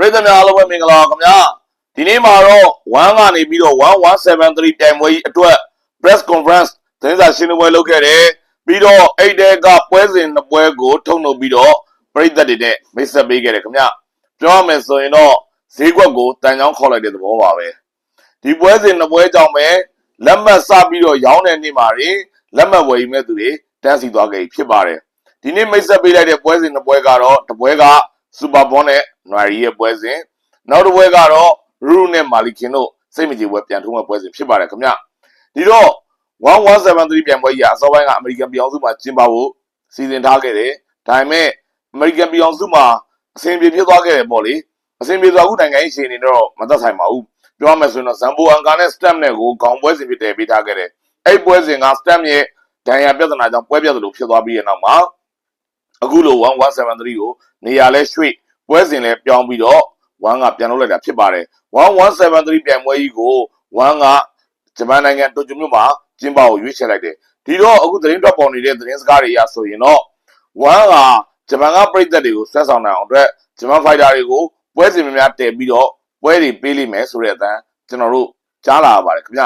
ပရိသတ်များအားလုံးပဲမင်္ဂလာပါခင်ဗျာဒီနေ့မှာတော့1ကနေပြီးတော့1173တိုင်ပွဲကြီးအတွက် press conference သတင်းစာရှင်းလင်းပွဲလုပ်ခဲ့တယ်ပြီးတော့အဲ့တဲကပွဲစဉ်နှစ်ပွဲကိုထုတ်လုပ်ပြီးတော့ပရိသတ်တွေနဲ့မိတ်ဆက်ပေးခဲ့တယ်ခင်ဗျာပြောရမယ်ဆိုရင်တော့ဈေးကွက်ကိုတန်ချောင်းခေါက်လိုက်တဲ့သဘောပါပဲဒီပွဲစဉ်နှစ်ပွဲကြောင့်ပဲလက်မှတ်စပြီးတော့ရောင်းတဲ့နေ့မှာတွေလက်မှတ်ဝယ်ယူမဲ့သူတွေတန်းစီသွားကြပြီဖြစ်ပါတယ်ဒီနေ့မိတ်ဆက်ပေးလိုက်တဲ့ပွဲစဉ်နှစ်ပွဲကတော့တစ်ပွဲက စူပါဘောနဲ့နွာရီရဲ့ပွဲစဉ်နောက်တစ်ပွဲကတော့ရူနဲ့မာလီခင်တို့စိတ်မကြည်ပွဲပြန်ထုံးမဲ့ပွဲစဉ်ဖြစ်ပါတယ်ခင်ဗျဒီတော့1173ပြန်ပွဲကြီးအစောပိုင်းကအမေရိကန်ပြည်အောင်စုမှာကျင်းပဖို့စီစဉ်ထားခဲ့တယ်ဒါပေမဲ့အမေရိကန်ပြည်အောင်စုမှာအဆင်ပြေဖြစ်သွားခဲ့တယ်ပေါ့လေအဆင်ပြေသွားခုနိုင်ငံရေးအခြေအနေတော့မသက်ဆိုင်ပါဘူးပြောရမယ်ဆိုရင်တော့ဇမ်ဘိုအန်ကာနဲ့စတက်နဲ့ကိုခေါင်းပွဲစဉ်ဖြစ်တယ်ပေးထားခဲ့တယ်အဲ့ပွဲစဉ်ကစတက်ရဲ့ဒဏ်ရာပြဿနာကြောင့်ပွဲပြဿနာလို့ဖြစ်သွားပြီးတဲ့နောက်မှာ အခုလို1173ကိုနေရာလဲရွှေ့ပွဲစဉ်လဲပြောင်းပြီးတော့1ကပြန်လုပ်လိုက်တာဖြစ်ပါတယ်1173ပြန်ပွဲကြီးကို1ကဂျပန်နိုင်ငံတိုကျိုမြို့မှာကျင်းပကိုရွေးချယ်လိုက်တယ်ဒီတော့အခုသတင်းထွက်ပေါ်နေတဲ့သတင်းစကားတွေအရဆိုရင်တော့1ကဂျပန်ကပြည်သက်တွေကိုဆွဲဆောင်နိုင်အောင်အတွက်ဂျပန်ဖိုက်တာတွေကိုပွဲစဉ်များများတည်ပြီးတော့ပွဲတွေပေးလိမ့်မယ်ဆိုတဲ့အတန်းကျွန်တော်တို့ကြားလာရပါတယ်ခင်ဗျ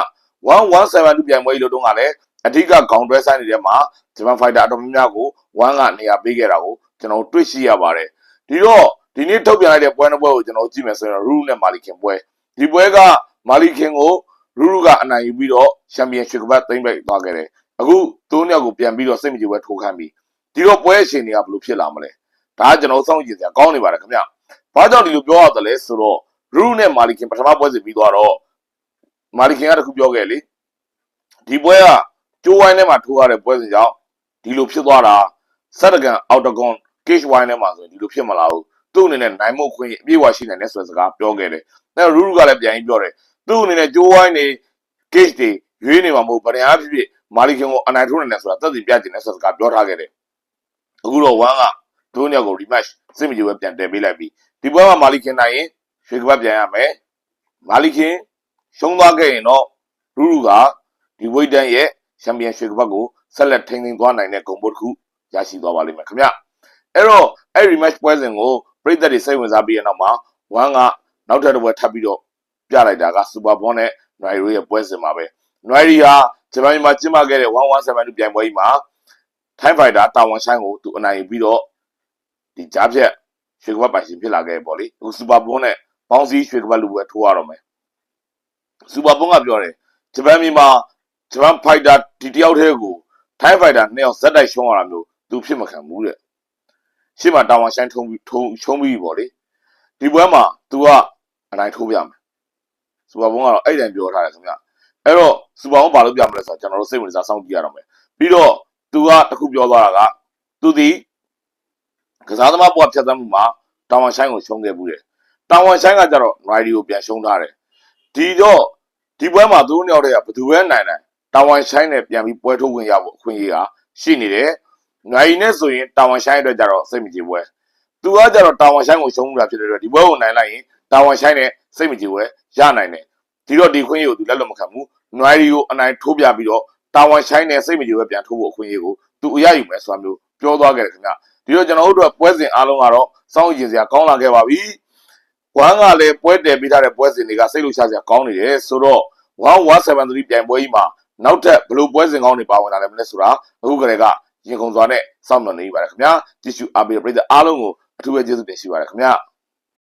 1172ပြန်ပွဲကြီးလို့တော့ကလည်း အဓိကခေါင်းတွဲဆိုင်နေတဲ့မှာဂျပန်ဖိုက်တာအတော်များများကို1ကနေရာပေးခဲ့တာကိုကျွန်တော်တွေ့ရှိရပါတယ်ဒီတော့ဒီနေ့ထုတ်ပြန်လိုက်တဲ့ပွဲနှစ်ပွဲကိုကျွန်တော်ကြည့်မယ်ဆိုရင်ရူးနဲ့မာလီခင်ပွဲဒီပွဲကမာလီခင်ကိုရူးရူးကအနိုင်ယူပြီးတော့ချန်ပီယံရှစ်ကပတ်သိမ်းပိုက်သွားခဲ့တယ်အခုသုံးယောက်ကိုပြန်ပြီးတော့စိတ်မကြည်ပွဲထိုးခမ်းပြီးဒီတော့ပွဲအချိန်တွေကဘယ်လိုဖြစ်လာမလဲဒါကကျွန်တော်စောင့်ကြည့်စရာကောင်းနေပါတယ်ခင်ဗျဘာကြောင့်ဒီလိုပြောရတယ်လဲဆိုတော့ရူးနဲ့မာလီခင်ပထမပွဲစဉ်ပြီးသွားတော့မာလီခင်ကတခုပြောခဲ့လေဒီပွဲက ကျိုးဝိုင်းထဲမှာထိုးရတဲ့ပွဲစဉ်ကြောင့်ဒီလိုဖြစ်သွားတာစက်တကန်အောက်တကွန် cage wine ထဲမှာဆိုရင်ဒီလိုဖြစ်မလာဘူးသူ့အနေနဲ့နိုင်မှုခွင့်အပြည့်အဝရှိနိုင်တဲ့ဆိုတဲ့စကားပြောခဲ့တယ်။အဲရူရူကလည်းပြန်ပြီးပြောတယ်။သူ့အနေနဲ့ကျိုးဝိုင်းနေ cage တွေရွေးနေမှာမဟုတ်ဗရန်အားဖြစ်ဖြစ်မာလီခင်ကိုအနိုင်ထိုးနိုင်တယ်ဆိုတာသက်သေပြချင်တဲ့ဆိုတဲ့စကားပြောထားခဲ့တယ်။အခုတော့ဝမ်ကဒိုးညောက်ကို rematch စစ်မကြည့်ပဲပြန်တည်ပေးလိုက်ပြီ။ဒီပွဲမှာမာလီခင်နိုင်ရင်ရွှေကပတ်ပြန်ရမယ်။မာလီခင်ရှုံးသွားခဲ့ရင်တော့ရူရူကဒီဝိတ်တန်းရဲ့ ချန်ပီယံရွှေကပတ်ကိုဆက်လက်ထိန်းသိမ်းသွားနိုင်တဲ့ဂုဏ်ပုတ်တစ်ခုရရှိသွားပါလိမ့်မယ်ခင်ဗျ။အဲ့တော့အဲ့ rematch ပွဲစဉ်ကိုပြည်သက်တွေစိတ်ဝင်စားပြီးတဲ့နောက်မှာဝမ်ကနောက်ထပ်တစ်ပွဲထပ်ပြီးတော့ပြလိုက်တာကစူပါဘောနဲ့နွိုင်ရိုရဲ့ပွဲစဉ်မှာပဲနွိုင်ရီဟာဂျပန်မှာကျင်းပခဲ့တဲ့1172ပြိုင်ပွဲကြီးမှာထိုင်းဖိုက်တာတာဝန်ဆိုင်ကိုသူအနိုင်ယူပြီးတော့ဒီကြားဖြတ်ရွှေကပတ်ပိုင်ရှင်ဖြစ်လာခဲ့ပေါ့လေအခုစူပါဘောနဲ့ပေါင်းစည်းရွှေကပတ်လူပွဲထိုးရတော့မယ်စူပါဘောကပြောတယ်ဂျပန်မြန်မာ ဂျပန်ဖိုက်တာဒီတယောက်တည်းကိုထိုင်းဖိုက်တာနှစ်ယောက်ဇက်တိုက်ရှုံးရတာမျိုးသူဖြစ်မခံဘူးတဲ့ရှေ့မှာတာဝန်ဆိုင်ထုံးပြီးထုံးရှုံးပြီးပေါ့လေဒီပွဲမှာ तू ကအနိုင်ထိုးပြမယ်စူပါဘုံကတော့အဲ့တိုင်းပြောထားတယ်ခင်ဗျအဲ့တော့စူပါဘုံဘာလို့ပြမလဲဆိုတော့ကျွန်တော်တို့စိတ်ဝင်စားစောင့်ကြည့်ရတော့မယ်ပြီးတော့ तू ကတခုပြောသွားတာက तू ဒီကစားသမားဘဝဖြတ်သန်းမှုမှာတာဝန်ဆိုင်ကိုရှုံးခဲ့ဘူးတယ်တာဝန်ဆိုင်ကကြတော့ Rider ကိုပြန်ရှုံးထားတယ်ဒီတော့ဒီပွဲမှာသူတို့နှစ်ယောက်တည်းကဘယ်သူပဲနိုင်နိုင် တာဝန်ဆိုင်နဲ့ပြန်ပြီးပွဲထုတ်ဝင်ရဖို့အခွင့်အရေးကရှိနေတယ်နိုင်နဲ့ဆိုရင်တာဝန်ဆိုင်အတွက်ကြတော့စိတ်မကြည်ပွဲသူကကြတော့တာဝန်ဆိုင်ကိုရှုံးမှုတာဖြစ်တဲ့အတွက်ဒီပွဲကိုနိုင်လိုက်ရင်တာဝန်ဆိုင်နဲ့စိတ်မကြည်ပွဲရနိုင်တယ်ဒီတော့ဒီခွင့်ရကိုသူလက်လွတ်မခံဘူးနွိုင်းရီကိုအနိုင်ထိုးပြပြီးတော့တာဝန်ဆိုင်နဲ့စိတ်မကြည်ပွဲပြန်ထိုးဖို့အခွင့်အရေးကိုသူအရယူမယ်ဆိုတာမျိုးပြောသွားခဲ့တယ်ခင်ဗျဒီတော့ကျွန်တော်တို့အတွက်ပွဲစဉ်အားလုံးကတော့စောင့်ကြည့်စရာကောင်းလာခဲ့ပါပြီဝမ်ကလည်းပွဲတယ်ပေးထားတဲ့ပွဲစဉ်တွေကစိတ်လှုပ်ရှားစရာကောင်းနေတယ်ဆိုတော့1173ပြိုင်ပွဲကြီးမှာ နောက်ထပ်ဘယ်လိုပွဲစဉ်ကောင်းတွေပါဝင်လာတယ်မလဲဆိုတာအခုကလေးကရင်ကုန်စွာနဲ့စောင့်မျှော်နေပါရခင်ဗျာကြည့်ရှုအားပေးတဲ့ပရိသတ်အားလုံးကိုအထူးပဲကျေးဇူးတင်ရှိပါတယ်ခင်ဗျာ